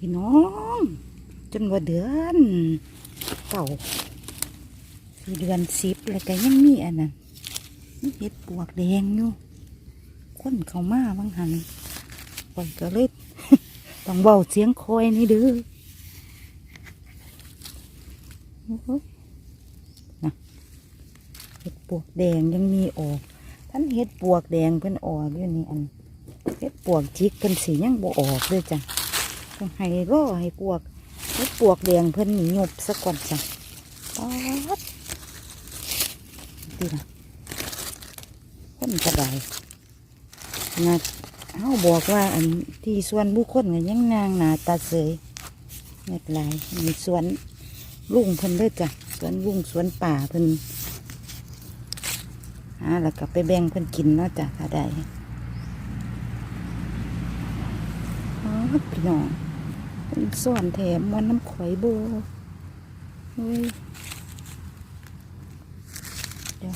พี่น้อง จนว่าเดือนเก่าสี่เดือนสิบแล้วก็ยังมีอันนั้นมีเห็ดปวกแดงอยู่คนเขามาบางหันปล่อยก็เลยต้องเบาเสียงคอยนี่เด้อนะเห็ดปวกแดงยังมีออก ท่านเห็ดปวกแดงเพิ่นออกอยู่นี่อันเห็ดปวกจิกเพิ่นสียังบ่ออกเลยจ้ะต้อง ให้รอให้ปวกให้ปวกแดงเพิ่นหนีหยบสักก่อนจ้ะป๊าดดีนะคนกระไดนะเขาบอกว่าอันที่ส่วนบุคคลก็ยังนางหนาตาเสยเม็ดลายมีสวนลุงเพิ่นเด้อจ้ะสวนลุงสวนป่าเพิ่นหาแล้วก็ไปแบ่งเพิ่นกินเนาะจ้ะถ้าได้อ๋อพี่น้อง เป็นส่วนแถมมันน้ำข่อยโบเฮ้ยเดี๋ยว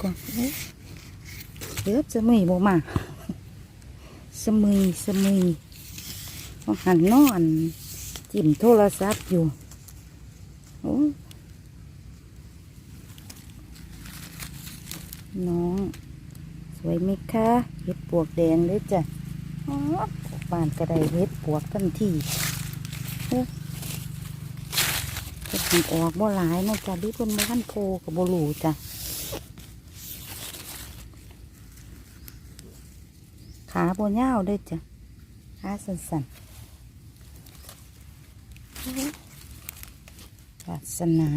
ก่อนเอ้ยเดี๋ยวสมุยโบมาสมุยสมุยต้อหันนอนจิ้มโทรศัพท์อยู่โอ้น้อง สวยไหมคะเห็ดปวกแดงเลยจ้ะ บ้านก็ได้เฮ็ดปวกทันทีเฮ็ดให้ออกบ่หลายเนะจ้ะหรือเพิ่นบ่ทันโพก็บ่รู้จ้ะขาบ่ยาวเด้อจ้ะขาสันๆเฮ้ยศาสนา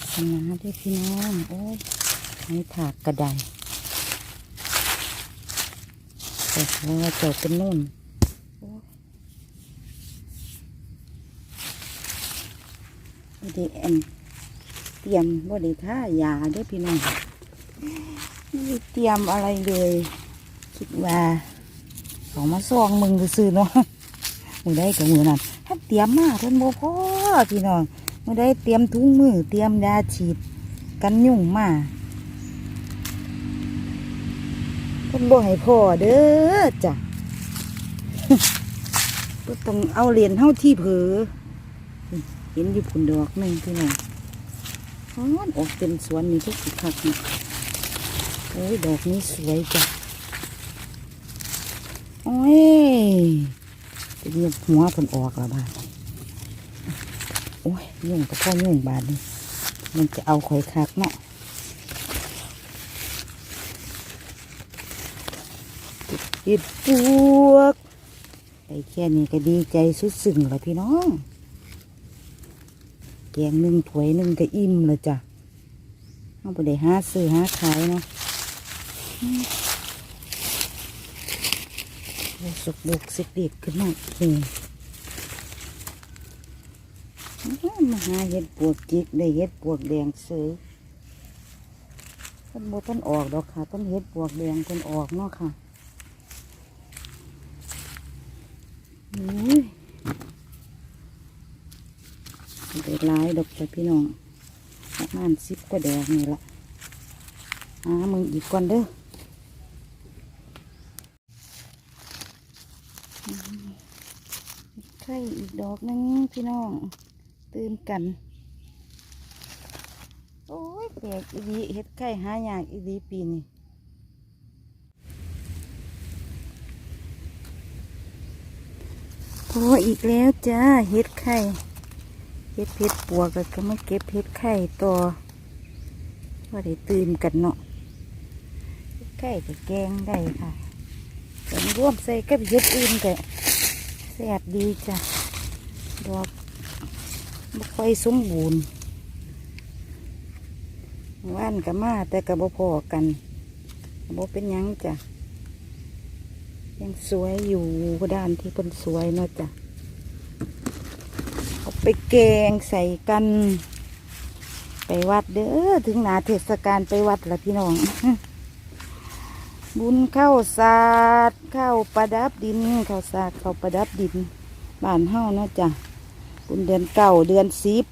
ศาสนาด้อพี่น้องโอ้ยให้ถากกระได แต่ว่าเจอเป็นนุ่นบไดีแอนเตรียมบไดีท่ายาด้วยพี่น้องไม่ได้เตรียมอะไรเลย คิดว่าเขามาซองมึงซื้อเนาะมือได้กับมือนั่นถ้าเตรียมมาเพิ่นบ่พอพี่น้องมือได้เตรียมถุงมือเตรียมยาฉีดกันยุ่งมาเพิ่นบ่ให้พ่อเด้อจ้ะเพิ่นต้องเอาเหรียญเท่าที่เผลอเห็นอยู่ผุนดอกหนึ่งพี่น้องอ๋อออกเต็มสวนนี่ทุกสิคักนี่โอ้ยดอกนี้สวยจ้ะโอ้ยเงียบหัวเพิ่นออกละบาดโอ้ยยุ่งกับพ่อยุ่งบาดนี่มันจะเอาข่อยคักเนาะ เห็ดปวกไอ้แค่นี้ก็ดีใจสุดซึ้งแล้วพี่น้องแกงหนึ่งถ้วยหนึ่งก็อิ่มเลยจ้ะเอาไปได้หาซื้อหาขายเนาะสุกบุกสิกเด็กขึ้นมาเองมาหาเห็ดปวกจิกได้เห็ดปวกแดงเสือต้นโบต้นออกดอกค่ะต้นเห็ดปวกแดงต้นออกเนาะค่ะ อุ้ยได้หลายดอกจ้ะพี่น้องประมาณสิบกว่าดอกนี่ละหามึงอีกก่อนเด้ออืมไข่อีกดอกหนึงพี่น้อง ตื่นกัน โอ้ยแปลกอีดีเฮ็ดไข่หายากอีดีปีนี้ พออีกแล้วจ้าเห็ดไข่เห็ดเพชรปัวก็ก็มาเก็บเห็ดไข่ต่อว่าได้ตื่นกันเนาะเห็ดไข่ก็แกงได้ค่ะแต่ร่วมใส่กับเห็ดอื่นก็แซ่บดีจ้ะดอกไม่ค่อยสมบูรณ์ว่านกับมาแต่กับบ่พอกันบ่เป็นยังจ้ะ ยังสวยอยู่ด้านที่เป็นสวยเนาะจ้ะเอาไปแกงใส่กัน ไปวัดเด้อถึงหนาเทศกาลไปวัดละพี่น้อง บุญเข้าศาสตร์เข้าประดับดินเข้าศาสตร์เข้าประดับดินบ้านเฮาเนาะจ้ะบุญเดือนเก้าเดือนสิบ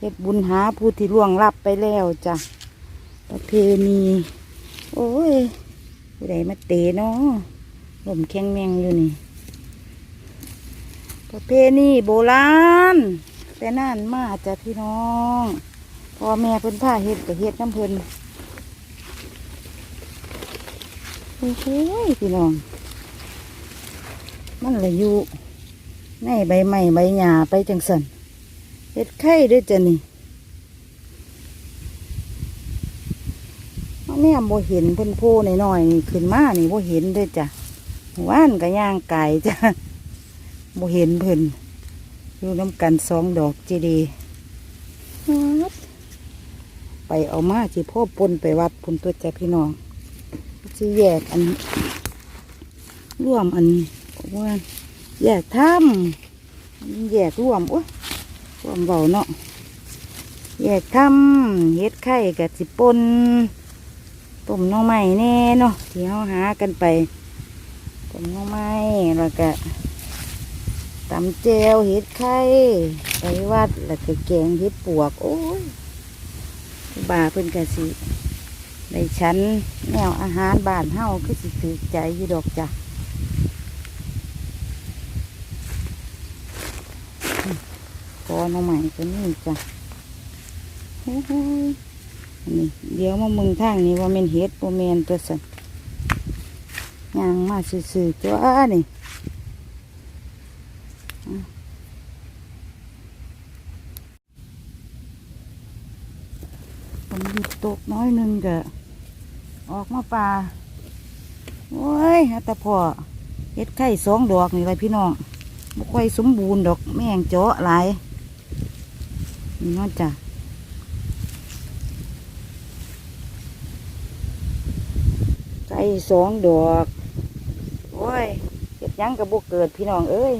เฮ็ดบุญหาผู้ที่ล่วงลับไปแล้วจ้ะประเพณีโอ้ยผู้ใดมาเตะเนาะ ลมแข็งแมงอยู่นี่ ประเพณีโบราณแต่นานมาจ้ะพี่น้องพ่อแม่เพิ่นผ้าเฮ็ดกับเฮ็ดน้ำเพิ่นโอ้โหพี่น้อง มันละอยู่ในใบไม้ใบหญ้าไปจังสันเฮ็ดไข่ด้วยจ้ะนี่เอาแม่บ่เห็นเพิ่นโพน้อยๆนี่ขึ้นมานี่บ่เห็นด้วยจ้ะ ว่านก็ย่างไก่จ้ะบ่เห็นเพิ่นอยู่น้ำกันสองดอกเจดีไปเอามาจีพ่อปนไปวัดพุ่นตัวจ้ะพี่น้องจีแยกอันร่วมอันว่าแยกถ้ำแยกร่วมโอ้ยร่วมเบาเนาะแยกถ้ำเฮ็ดไข่กับสิปนต้มน้องใหม่แน่เนาะที่เราหากันไป ต้มน้องใหม่แล้วก็ตำเจวเห็ดไข่ไปวัดแล้วก็แกงเห็ดปวก โอ้ยบาเพิ่นกะสิในชั้นแนวอาหารบ้านเฮาคือสิถือใจอยู่ดอกจ้ะกอน้องใหม่ตัวนี้จ้ะโอ้โหอันนี่เดี๋ยวมามึงทางนี้ว่าแม่นเห็ดบ่แม่นตัวสัน ยางมาซื่อๆตัวนี่ผมหยุดตกน้อยนึงกะออกมาป่าโอ้ยแต่พอเฮ็ดไข่สองดอกนี่ไรพี่น้องบ่ค่อยสมบูรณ์ดอกแม่งเจาะหลายนี่นอกจ้ะไข่สองดอก โอ้ยเฮ็ดยังกับบุเกิดพี่น้องเอ้ย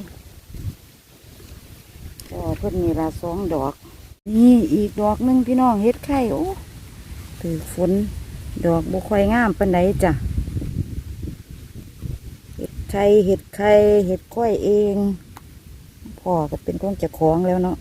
ก็เพิ่นนี่ละสองดอก นี่อีกดอกหนึ่งพี่น้องเฮ็ดไข่โอ้ถือฝนดอกบุคอยงามปันไดจ้ะเห็ดไข่เห็ดไข่เห็ดค่อยเองพ่อก็เป็นคนจะของแล้วเนาะ